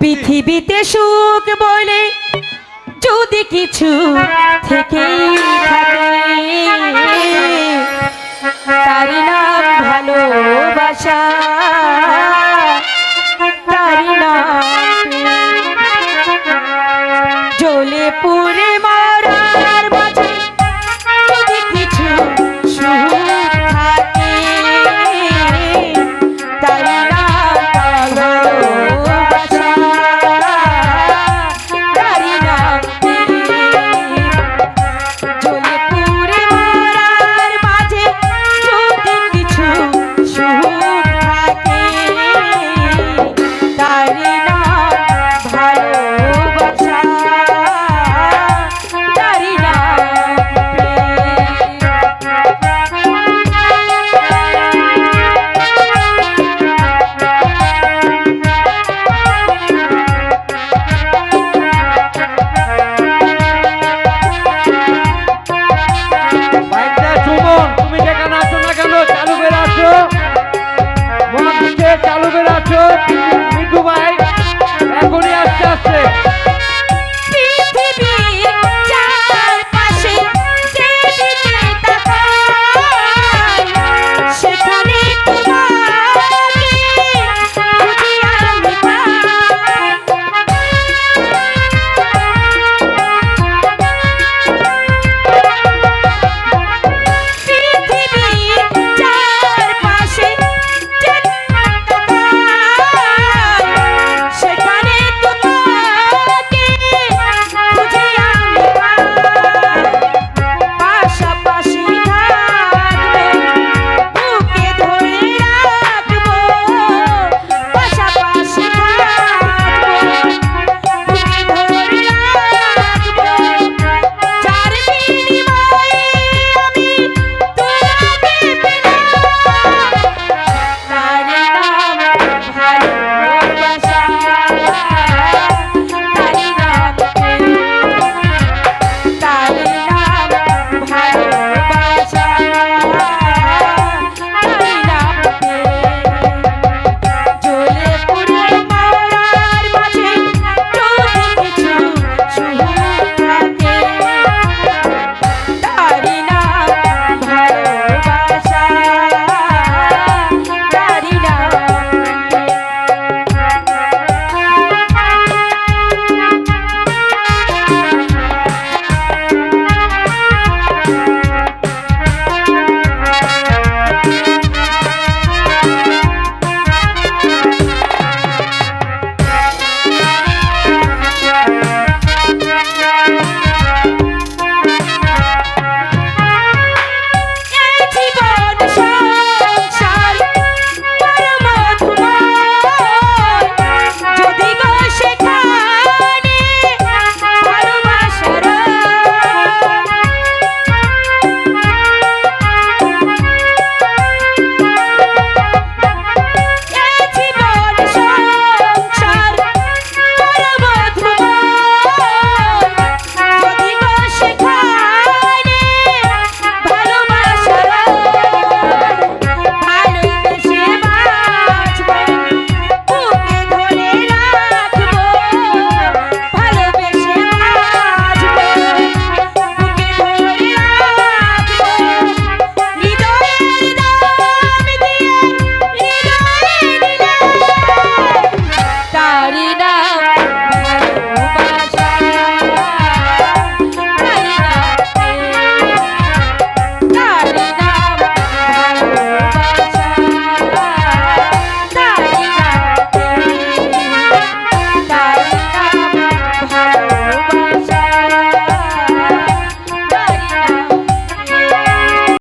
পৃথিবীতে সুখ বলে যদি কিছু থেকেই থাকে তারি নাম ভালোবাসা তারি নাম প্রেম। পুরে মা